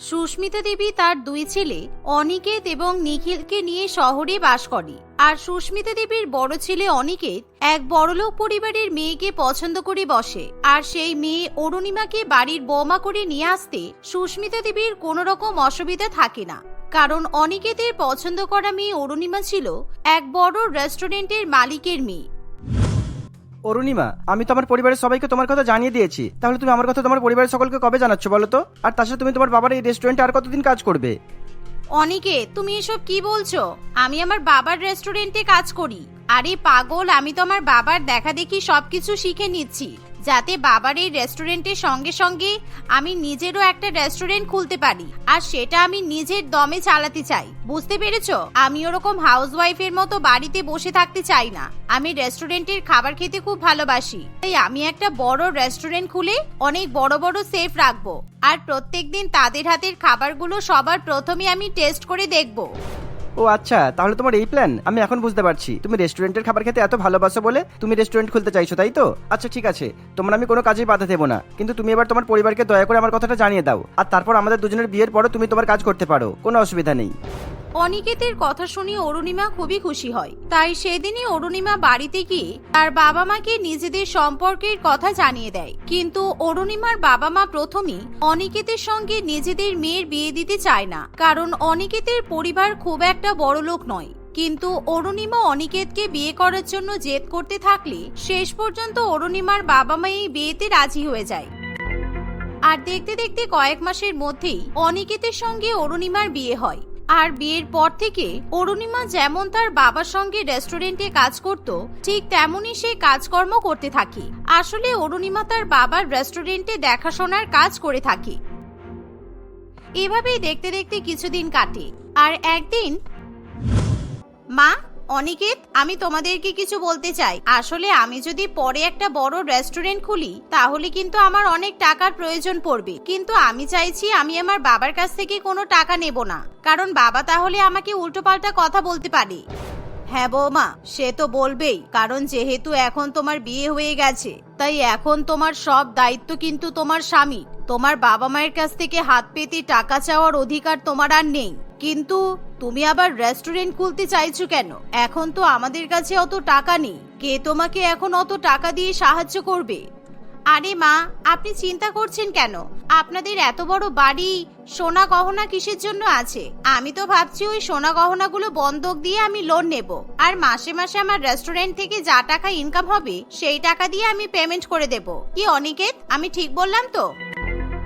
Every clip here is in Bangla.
সুস্মিতা দেবী তার দুই ছেলে, অনিকেত এবং নিখিলকে নিয়ে শহরে বাস করে। আর সুস্মিতা দেবীর বড় ছেলে অনিকেত এক বড়লোক পরিবারের মেয়েকে পছন্দ করে বসে। আর সেই মেয়ে অরুণিমাকে বাড়ির বৌমা করে নিয়ে আসতে সুস্মিতা দেবীর কোনো রকম অসুবিধা থাকে না। কারণ অনিকেতের পছন্দ করা মেয়ে অরুণিমা ছিল এক বড় রেস্টুরেন্টের মালিকের মেয়ে। অরুণিমা, আমি তো আমার পরিবারের সবাইকে তোমার কথা জানিয়ে দিয়েছি। তাহলে তুমি আমার কথা তোমার পরিবারের সকলকে কবে জানাচ্ছ বলো তো? আর তাছাড়া তুমি তোমার বাবার এই রেস্টুরেন্টে আর কতদিন কাজ করবে? অনিকে, তুমি এসব কি বলছো? আমি আমার বাবার রেস্টুরেন্টে কাজ করি। আরে পাগল, আমি তো আমার বাবার দেখা দেখি সবকিছু শিখে নিচ্ছি। যাতে বাবার এই রেস্টুরেন্টের সঙ্গে সঙ্গে আমি নিজেরও একটা রেস্টুরেন্ট খুলতে পারি। আর সেটা আমি নিজের দমে চালাতে চাই। বুঝতে পেরেছ? আমি ওরকম হাউসওয়াইফের মতো বাড়িতে বসে থাকতে চাই না। আমি রেস্টুরেন্টের খাবার খেতে খুব ভালোবাসি। তাই আমি একটা বড় রেস্টুরেন্ট খুলে অনেক বড় বড় সেফ রাখব। আর প্রত্যেকদিন তাদের হাতের খাবারগুলো সবার প্রথমে আমি টেস্ট করে দেখব। ও আচ্ছা তাহলে তোমার এই প্ল্যান আমি এখন বুঝতে পারছি। তুমি রেস্টুরেন্টের খাবার খেতে এত ভালোবাসো বলে তুমি রেস্টুরেন্ট খুলতে চাইছো, তাই তো? আচ্ছা ঠিক আছে। তোমার আমি কোনো কাজেই বাধা দেবো না। কিন্তু তুমি এবার তোমার পরিবারকে দয়া করে আমার কথাটা জানিয়ে দাও। আর তারপর আমাদের দুজনের বিয়ের পরও তুমি তোমার কাজ করতে পারো। কোনো অসুবিধা নেই। অনিকেতের কথা শুনে অরুণিমা খুবই খুশি হয়। তাই সেদিনই অরুণিমা বাড়িতে গিয়ে তার বাবা মাকে নিজেদের সম্পর্কের কথা জানিয়ে দেয়। কিন্তু অরুণিমার বাবা মা প্রথমেই অনিকেতের সঙ্গে নিজেদের মেয়ের বিয়ে দিতে চায় না। কারণ অনিকেতের পরিবার খুব একটা বড় লোক নয়। কিন্তু অরুণিমা অনিকেতকে বিয়ে করার জন্য জেদ করতে থাকলে শেষ পর্যন্ত অরুণিমার বাবা মা এই বিয়েতে রাজি হয়ে যায়। আর দেখতে দেখতে কয়েক মাসের মধ্যেই অনিকেতের সঙ্গে অরুণিমার বিয়ে হয়। আর বিয়ের পর থেকে অরুণিমা যেমন তার বাবার সঙ্গে রেস্টুরেন্টে কাজ করত, ঠিক তেমনই সে কাজকর্ম করতে থাকি। আসলে অরুণিমা তার বাবার রেস্টুরেন্টে দেখাশোনার কাজ করে থাকে। এভাবেই দেখতে দেখতে কিছুদিন কাটে। আর একদিন, মা অনিকেত, আমি তোমাদেরকে কিছু বলতে চাই। আসলে আমি যদি পরে একটা বড় রেস্টুরেন্ট খুলি, তাহলে কিন্তু আমার অনেক টাকার প্রয়োজন পড়বে। কিন্তু আমি চাইছি আমি আমার বাবার কাছ থেকে কোনো টাকা নেব না। কারণ বাবা তাহলে আমাকে উল্টোপাল্টা কথা বলতে পারে। হ্যাঁ বৌমা, সে তো বলবেই, কারণ যেহেতু এখন তোমার বিয়ে হয়ে গেছে, তাই এখন তোমার সব দায়িত্ব কিন্তু তোমার স্বামী তোমার বাবা মায়ের কাছ থেকে হাত পেতে টাকা চাওয়ার অধিকার তোমার আর নেই। কিন্তু তুমি আবার রেস্টুরেন্ট খুলতে চাইছো কেন? এখন তো আমাদের কাছে অত টাকা নেই। কে তোমাকে এখন অত টাকা দিয়ে সাহায্য করবে? আরে মা, আপনি চিন্তা করছেন কেন? আপনাদের এত বড় বাড়ি সোনা গহনা কিসের জন্য আছে? আমি তো ভাবছি ওই সোনা গহনাগুলো বন্ধক দিয়ে আমি লোন নেব। আর মাসে মাসে আমার রেস্টুরেন্ট থেকে যা টাকা ইনকাম হবে, সেই টাকা দিয়ে আমি পেমেন্ট করে দেব। কি অনিকেত? আমি ঠিক বললাম তো?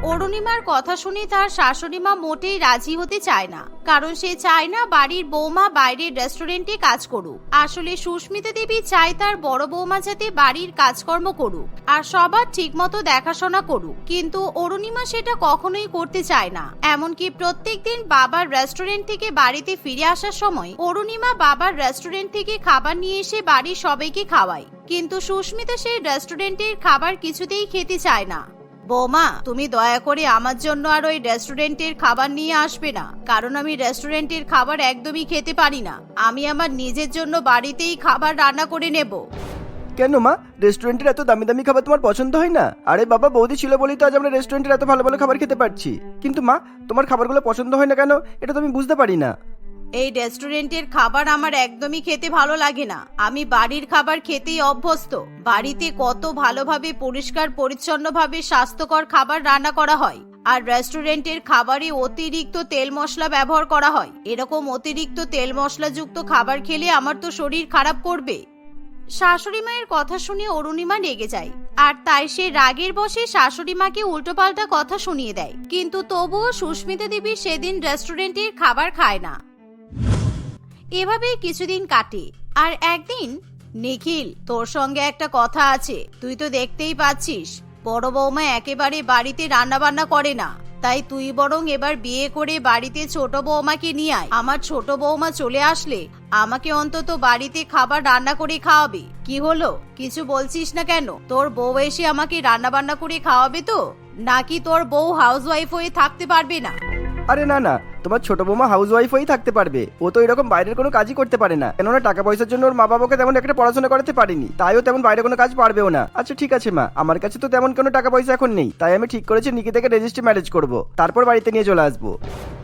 অরুণিমার কথা শুনে তার শাশুড়ি মা মোটেই রাজি হতে চায় না। কারণ সে চায় না বাড়ির বৌমা বাইরের রেস্টুরেন্টে কাজ করুক। আসলে সুস্মিতা দেবী চায় তার বড় বৌমা যাতে বাড়ির কাজকর্ম করুক আর সবার ঠিকমতো দেখাশোনা করুক। কিন্তু অরুণিমা সেটা কখনোই করতে চায় না। এমনকি প্রত্যেক দিন বাবার রেস্টুরেন্ট থেকে বাড়িতে ফিরে আসার সময় অরুণিমা বাবার রেস্টুরেন্ট থেকে খাবার নিয়ে এসে বাড়ির সবাইকে খাওয়ায়। কিন্তু সুস্মিতা সেই রেস্টুরেন্টের খাবার কিছুতেই খেতে চায় না। বৌমা, তুমি দয়া করে আমার জন্য আর ওই রেস্টুরেন্টের খাবার নিয়ে আসবে না, কারণ আমি রেস্টুরেন্টের খাবার একদমই খেতে পারি না। আমি আমার নিজের জন্য বাড়িতেই খাবার রান্না করে নেব। কেন মা? রেস্টুরেন্টের এত দামি দামি খাবার তোমার পছন্দ হয় না? আরে বাবা, বৌদি ছিল বলেই তো আজ আমরা রেস্টুরেন্টের এত ভালো ভালো খাবার খেতে পারছি। কিন্তু মা, তোমার খাবারগুলো পছন্দ হয় না কেন? এটা তো আমি বুঝতে পারি না। এই রেস্টুরেন্টের খাবার আমার একদমই খেতে ভালো লাগে না। আমি বাড়ির খাবার খেতেই অভ্যস্ত। বাড়িতে কত ভালোভাবে, পরিষ্কার, পরিচ্ছন্নভাবে স্বাস্থ্যকর খাবার রান্না করা হয়। আর রেস্টুরেন্টের খাবারে অতিরিক্ত তেল মশলা ব্যবহার করা হয়। এরকম অতিরিক্ত তেল মশলাযুক্ত খাবার খেলে আমার তো শরীর খারাপ করবে। শাশুড়ি মায়ের কথা শুনে অরুণিমা রেগে যায়। আর তাই সে রাগের বসে শাশুড়ি মাকে উল্টোপাল্টা কথা শুনিয়ে দেয়। কিন্তু তবুও সুস্মিতা দেবী সেদিন রেস্টুরেন্টের খাবার খায় না। এভাবেই কিছুদিন কাটে। আর একদিন, নিখিল, তোর সঙ্গে একটা কথা আছে। তুই তো দেখতেই পাচ্ছিস, বড় বৌমা একেবারে বাড়িতে রান্না বান্না করে না। তাই তুই বরং এবার বিয়ে করে বাড়িতে ছোট বৌমাকে নিয়ে আয়। আমার ছোট বৌমা চলে আসলে আমাকে অন্তত বাড়িতে খাবার রান্না করে খাওয়াবে। কি হলো? কিছু বলছিস না কেন? তোর বউ এসে আমাকে রান্না বান্না করে খাওয়াবে তো? নাকি তোর বউ হাউসওয়াইফ হয়ে থাকতে পারবে না? আরে না না তোমার ছোট বৌমা হাউস ওয়াইফ হয়েই থাকতে পারবে। ও তো এরকম বাইরের কোনো কাজই করতে পারে না। কেননা টাকা পয়সার জন্য ওর মা বাবাকে তেমন একটা পড়াশোনা করাতে পারিনি। তাইও তেমন বাইরে কোনো কাজ পারবেও না। আচ্ছা ঠিক আছে মা। আমার কাছে তো তেমন কোনো টাকা পয়সা এখন নেই। তাই আমি ঠিক করেছি নিকিতাকে রেজিস্ট্রি ম্যারেজ করব। তারপর বাড়িতে নিয়ে চলে আসব।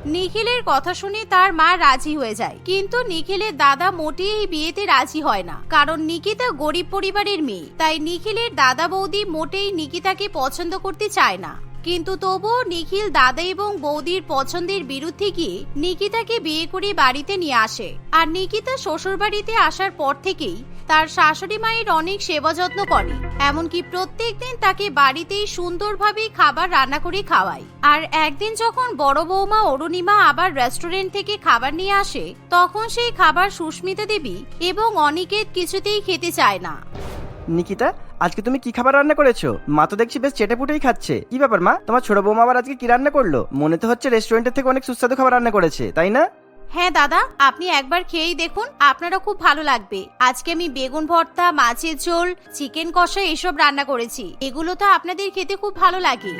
নিখিলের কথা শুনে তার মা রাজি হয়ে যায়। কিন্তু নিখিলের দাদা মোটেই এই বিয়েতে রাজি হয় না। কারণ নিকিতা গরিব পরিবারের মেয়ে। তাই নিখিলের দাদা বৌদি মোটেই নিকিতাকে পছন্দ করতে চায় না। কিন্তু তবুও নিখিল দাদা এবং বৌদির পছন্দের বিরুদ্ধে গিয়ে নিকিতাকে বিয়ে করে বাড়িতে নিয়ে আসে। আর নিকিতা শ্বশুর বাড়িতে আসার পর থেকেই তার শাশুড়ি মায়ের অনেক সেবা যত্ন করে। এমনকি প্রত্যেক দিন তাকে বাড়িতেই সুন্দরভাবে খাবার রান্না করে খাওয়ায়। আর একদিন যখন বড় বৌমা অরুণিমা আবার রেস্টুরেন্ট থেকে খাবার নিয়ে আসে, তখন সেই খাবার সুস্মিতা দেবী এবং অনিকেত কিছুতেই খেতে চায় না। নিকিতা আজকে তুমি কি খাবার রান্না করেছ? মা তো দেখছি বেশ চেটে পুটেই খাচ্ছে। কি ব্যাপার মা? তোমার ছোট বৌমা আবার আজকে কি রান্না করল? মনে তো হচ্ছে রেস্টুরেন্টের থেকে অনেক সুস্বাদু খাবার রান্না করেছে, তাই না? হ্যাঁ দাদা, আপনি একবার খেয়েই দেখুন, আপনারও খুব ভালো লাগবে। আজকে আমি বেগুন ভর্তা, মাছের ঝোল, চিকেন কষা এসব রান্না করেছি। এগুলো তো আপনাদের খেতে খুব ভালো লাগে।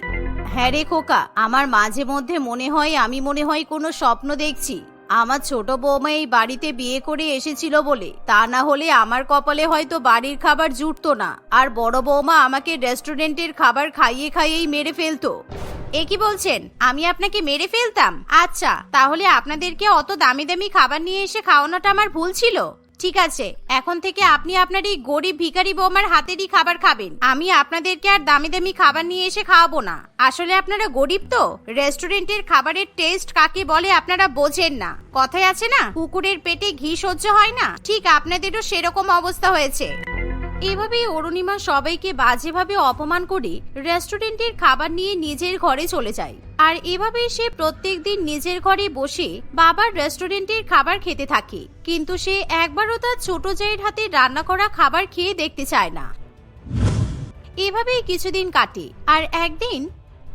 হ্যাঁ রে খোকা, আমার মাঝে মধ্যে মনে হয়, আমি মনে হয় কোনো স্বপ্ন দেখছি। আমার ছোট বৌমা এই বাড়িতে বিয়ে করে এসেছিল বলে। তা না হলে আমার কপালে হয়তো বাড়ির খাবার জুটতো না। আর বড় বৌমা আমাকে রেস্টুরেন্টের খাবার খাইয়ে খাইয়েই মেরে ফেলতো। এ কি বলছেন? আমি আপনাকে মেরে ফেলতাম? আচ্ছা তাহলে আপনাদেরকে অত দামি দামি খাবার নিয়ে এসে খাওয়ানোটা আমার ভুল ছিল? ঠিক আছে, এখন থেকে আপনি আপনার এই গরিব ভিখারি বৌমার হাতেরই খাবার খাবেন। আমি আপনাদেরকে আর দামি দামি খাবার নিয়ে এসে খাওয়াবো না। আসলে আপনারা গরিব তো? রেস্টুরেন্টের খাবারের টেস্ট কাকে বলে আপনারা বোঝেন না। কথায় আছে না, কুকুরের পেটে ঘি সহ্য হয় না? ঠিক আপনাদেরও সেরকম অবস্থা হয়েছে। এভাবেই অরুণিমা সবাইকে বাজেভাবে অপমান করে রেস্টুরেন্টের খাবার নিয়ে নিজের ঘরে চলে যায়। আর এভাবেই সে প্রত্যেক দিন নিজের ঘরে বসে বাবার রেস্টুরেন্টের খাবার খেতে থাকে। কিন্তু সে একবারও তার ছোট জায়ের হাতে রান্না করা খাবার খেয়ে দেখতে চায় না। এভাবেই কিছুদিন কাটে। আর একদিন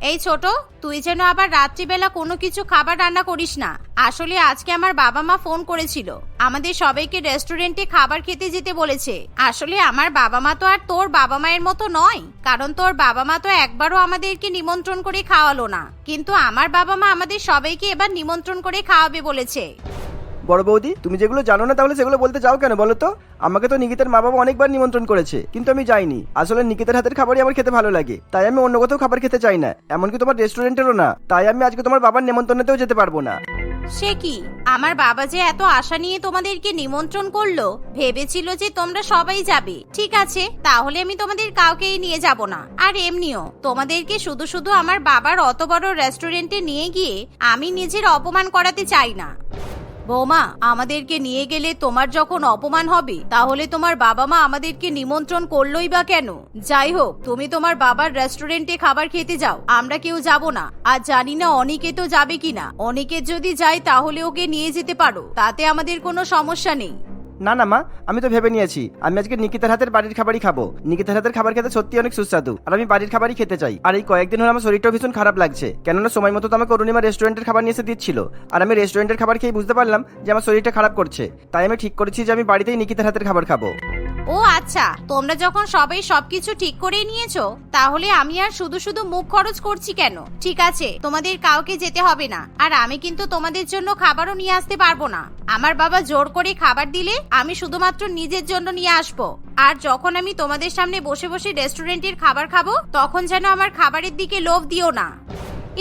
এই ছোট, তুই যেন আবার রাত্রিবেলা কোনো কিছু খাবার রান্না করিস না। আসলে আজকে আমার বাবা মা ফোন করেছিল। আমাদের সবাইকে রেস্টুরেন্টে খাবার খেতে যেতে বলেছে। আসলে আমার বাবা মা তো আর তোর বাবা মায়ের মতো নয়। কারণ তোর বাবা মা তো একবারও আমাদেরকে নিমন্ত্রণ করে খাওয়ালো না। কিন্তু আমার বাবা মা আমাদের সবাইকে এবার নিমন্ত্রণ করে খাওয়াবে বলেছে। বড় বৌদি, তুমি যেগুলো জানো না তাহলে সেগুলো বলতে চাও কেন বলো তো? আমাকে তো নিকিতার মা বাবা অনেকবার নিমন্ত্রণ করেছে, কিন্তু আমি যাইনি। আসলে নিকিতার হাতের খাবারই আমার খেতে ভালো লাগে, তাই আমি অন্য কোথাও খাবার খেতে চাই না, এমনকি তোমার রেস্টুরেন্টেরও না, তাই আমি আজকে তোমার বাবার নিমন্ত্রণেতেও যেতে পারব না। সে কি? আমার বাবা যে এত আশা নিয়ে তোমাদেরকে নিমন্ত্রণ করল, ভেবেছিল যে তোমরা সবাই যাবে। ঠিক আছে, তাহলে আমি তোমাদের কাউকেই নিয়ে যাব না। আর এমনিও, তোমাদেরকে শুধু শুধু আমার বাবার অত বড় রেস্টুরেন্টে নিয়ে গিয়ে আমি নিজের অপমান করাতে চাই না। বৌমা, আমাদেরকে নিয়ে গেলে তোমার যখন অপমান হবে, তাহলে তোমার বাবা মা আমাদেরকে নিমন্ত্রণ করলোই বা কেন? যাই হোক, তুমি তোমার বাবার রেস্টুরেন্টে খাবার খেতে যাও, আমরা কেউ যাব না। আর জানি না অনেকে তো যাবে কিনা। অনেকের যদি যায়, তাহলে ওকে নিয়ে যেতে পারো, তাতে আমাদের কোনো সমস্যা নেই। না না, মা, আমি তো ভেবে নিয়েছি। আমি আজকে নিকিতার হাতের বাড়ির খাবারই খাব। নিকিতার হাতের খাবার খেতে সত্যি অনেক সুস্বাদু। আর আমি বাড়ির খাবারই খেতে চাই। আর এই কয়েকদিন হলো আমার শরীরটাও ভীষণ খারাপ লাগছে। কেননা সময় মতো তো আমাকে অরুণিমা রেস্টুরেন্টের খাবার নিয়ে এসে দিচ্ছিল। আর আমি রেস্টুরেন্টের খাবার খেয়ে বুঝতে পারলাম যে আমার শরীরটা খারাপ করছে। তাই আমি ঠিক করেছি যে আমি বাড়িতেই নিকিতার হাতের খাবার খাব। ও আচ্ছা তোমরা যখন সবাই সবকিছু ঠিক করে নিয়েছো, তাহলে আমি আর শুধু শুধু মুখ খরচ করছি কেন? ঠিক আছে, তোমাদের কাউকে যেতে হবে না, আর আমি কিন্তু তোমাদের জন্য খাবারও নিয়ে আসতে পারব না। আমার বাবা জোর করে খাবার দিলে আমি শুধুমাত্র নিজের জন্য নিয়ে আসব। আর যখন আমি তোমাদের সামনে বসে বসে রেস্টুরেন্টের খাবার খাব, তখন যেন আমার খাবারের দিকে লোভ দিও না।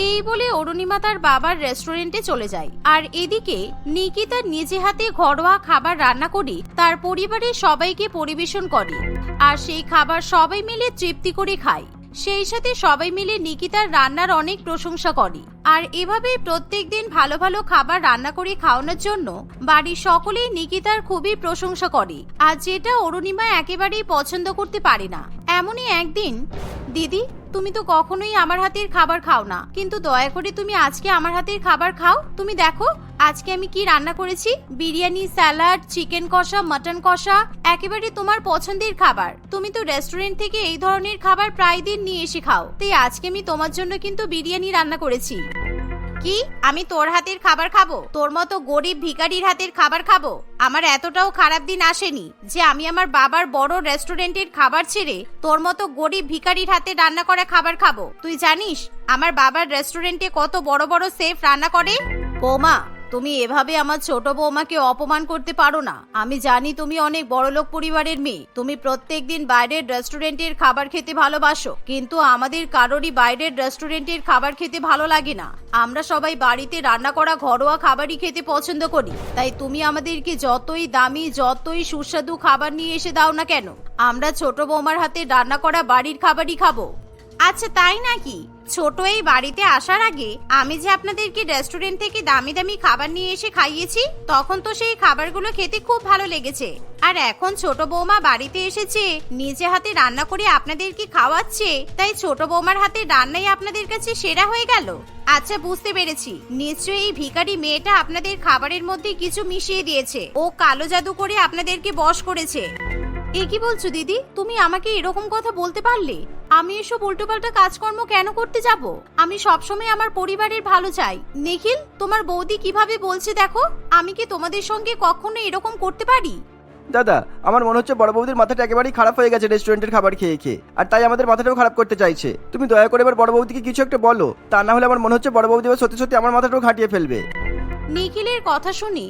এই বলে অরুণিমা তার বাবার রেস্টুরেন্টে চলে যায়। আর এদিকে নিকিতা নিজে হাতে ঘরোয়া খাবার রান্না করে তার পরিবারের সবাইকে পরিবেশন করে। আর সেই খাবার সবাই মিলে তৃপ্তি করে খায়। সেই সাথে সবাই মিলে নিকিতার রান্নার অনেক প্রশংসা করে। আর এভাবে প্রত্যেকদিন ভালো ভালো খাবার রান্না করে খাওয়ানোর জন্য বাড়ির সকলেই নিকিতার খুবই প্রশংসা করে। আর যেটা অরুণিমা একেবারেই পছন্দ করতে পারে না। এমনই একদিন দিদি, তুমি তো কখনোই আমার হাতের খাবার খাও না। কিন্তু দয়া করে তুমি আজকে আমার হাতের খাবার খাও। তুমি দেখো, আজকে আমি কি রান্না করেছি? বিরিয়ানি, স্যালাড, চিকেন কষা, মটন কষা, একেবারে তোমার পছন্দের খাবার। তুমি তো রেস্টুরেন্ট থেকে এই ধরনের খাবার প্রায় দিন নিয়ে এসে খাও। তাই আজকে আমি তোমার জন্য কিন্তু বিরিয়ানি রান্না করেছি। কি? আমি তোর হাতের খাবার খাব? তোর মতো গরিব ভিকারির হাতের খাবার খাব? আমার এতটাও খারাপ দিন আসেনি যে আমি আমার বাবার বড় রেস্টুরেন্টের খাবার ছেড়ে তোর মতো গরিব ভিকারির হাতে রান্না করা খাবার খাব। তুই জানিস, আমার বাবার রেস্টুরেন্টে কত বড় বড় সেফ রান্না করে? বৌমা তুমি এভাবে আমার ছোট বৌমাকে অপমান করতে পারো না। আমি জানি তুমি অনেক বড়লোক পরিবারের মেয়ে। তুমি প্রত্যেক দিন বাইরের রেস্টুরেন্টের খাবার খেতে ভালোবাসো। কিন্তু আমাদের কারোরই বাইরের রেস্টুরেন্টের খাবার খেতে ভালো লাগে না। আমরা সবাই বাড়িতে রান্না করা ঘরোয়া খাবারই খেতে পছন্দ করি। তাই তুমি আমাদেরকে যতই দামি, যতই সুস্বাদু খাবার নিয়ে এসে দাও না কেন? আমরা ছোট বৌমার হাতে রান্না করা বাড়ির খাবারই খাব। আচ্ছা তাই নাকি? ছোট এই বাড়িতে আসার আগে আমি যে আপনাদেরকে রেস্টুরেন্ট থেকে দামি দামি খাবার নিয়ে এসে খাইয়েছি, তখন তো সেই খাবারগুলো খেতে খুব ভালো লেগেছে। আর এখন ছোট বৌমা বাড়িতে এসেছে, নিজে হাতে রান্না করে আপনাদেরকে খাওয়াচ্ছে, তাই ছোট বৌমার হাতে রান্নাই আপনাদের কাছে সেরা হয়ে গেল। আচ্ছা বুঝতে পেরেছি। নিশ্চয়ই এই ভিখারি মেয়েটা আপনাদের খাবারের মধ্যে কিছু মিশিয়ে দিয়েছে। ও কালো জাদু করে আপনাদেরকে বশ করেছে। এ কি বলছো দিদি? তুমি আমাকে এরকম কথা বলতে পারলে? আমি এসব উল্টোপাল্টা কাজকর্ম কেন করতে যাব? আমি সবসময় আমার পরিবারের ভালো চাই। নিখিল তোমার বৌদি কীভাবে বলছে দেখো? আমি কি তোমাদের সঙ্গে কখনো এরকম করতে পারি? দাদা আমার মনে হচ্ছে বড় বৌদির মাথাটা একেবারেই খারাপ হয়ে গেছে রেস্টুরেন্টের খাবার খেয়ে খেয়ে। আর তাই আমাদের মাথাটাও খারাপ করতে চাইছে। তুমি দয়া করে এবার বড় বৌদিকে কিছু একটা বলো। তা না হলে আমার মনে হচ্ছে বড় বৌদি সত্যি সত্যি আমার মাথাটাও ঘাটিয়ে ফেলবে। নিখিলের কথা শুনি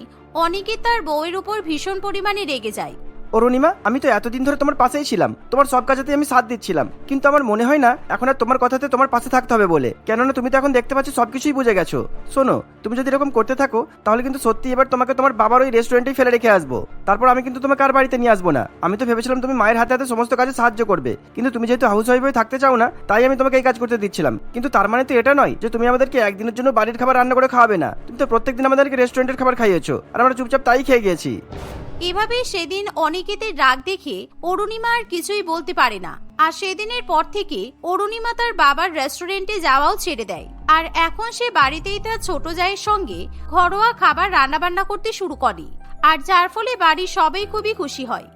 অনেকে তার বউয়ের উপর ভীষণ পরিমাণে রেগে যায়। অরুণিমা, আমি তো এতদিন ধরে তোমার পাশেই ছিলাম। তোমার সব কাজেতে আমি সাথ দিচ্ছিলাম। কিন্তু আমার মনে হয় না, এখন আর তোমার কথাতে তোমার পাশে থাকতে হবে বলে। কেননা তুমি তো এখন দেখতে পাচ্ছ সবকিছুই বুঝে গেছো। শোনো, তুমি যদি এরকম করতে থাকো, তাহলে কিন্তু সত্যি এবার তোমাকে তোমার বাবার ওই রেস্টুরেন্টেই ফেলে রেখে আসব। তারপর আমি কিন্তু তোমাকে আর বাড়িতে নিয়ে আসব না। আমি তো ভেবেছিলাম তুমি মায়ের হাতে হাতে সমস্ত কাজে সাহায্য করবে। কিন্তু তুমি যেহেতু হাউস ওয়াইফ হয়ে থাকতে চাও না, তাই আমি তোমাকে এই কাজ করতে দিচ্ছিলাম। কিন্তু তার মানে তো এটা নয় যে তুমি আমাদেরকে একদিনের জন্য বাড়ির খাবার রান্না করে খাওয়াবে না। তুমি তো প্রত্যেকদিন আমাদেরকে রেস্টুরেন্টের খাবার খাইয়েছো। আর আমরা চুপচাপ তাই খেয়ে গিয়েছি। এভাবে সেদিন অনিকেতের রাগ দেখে অরুণিমা আর কিছুই বলতে পারে না। আর সেদিনের পর থেকে অরুণিমা তার বাবার রেস্টুরেন্টে যাওয়াও ছেড়ে দেয়। আর এখন সে বাড়িতেই তার ছোট জায়ের সঙ্গে ঘরোয়া খাবার রান্নাবান্না করতে শুরু করে। আর যার ফলে বাড়ির সবাই খুবই খুশি হয়।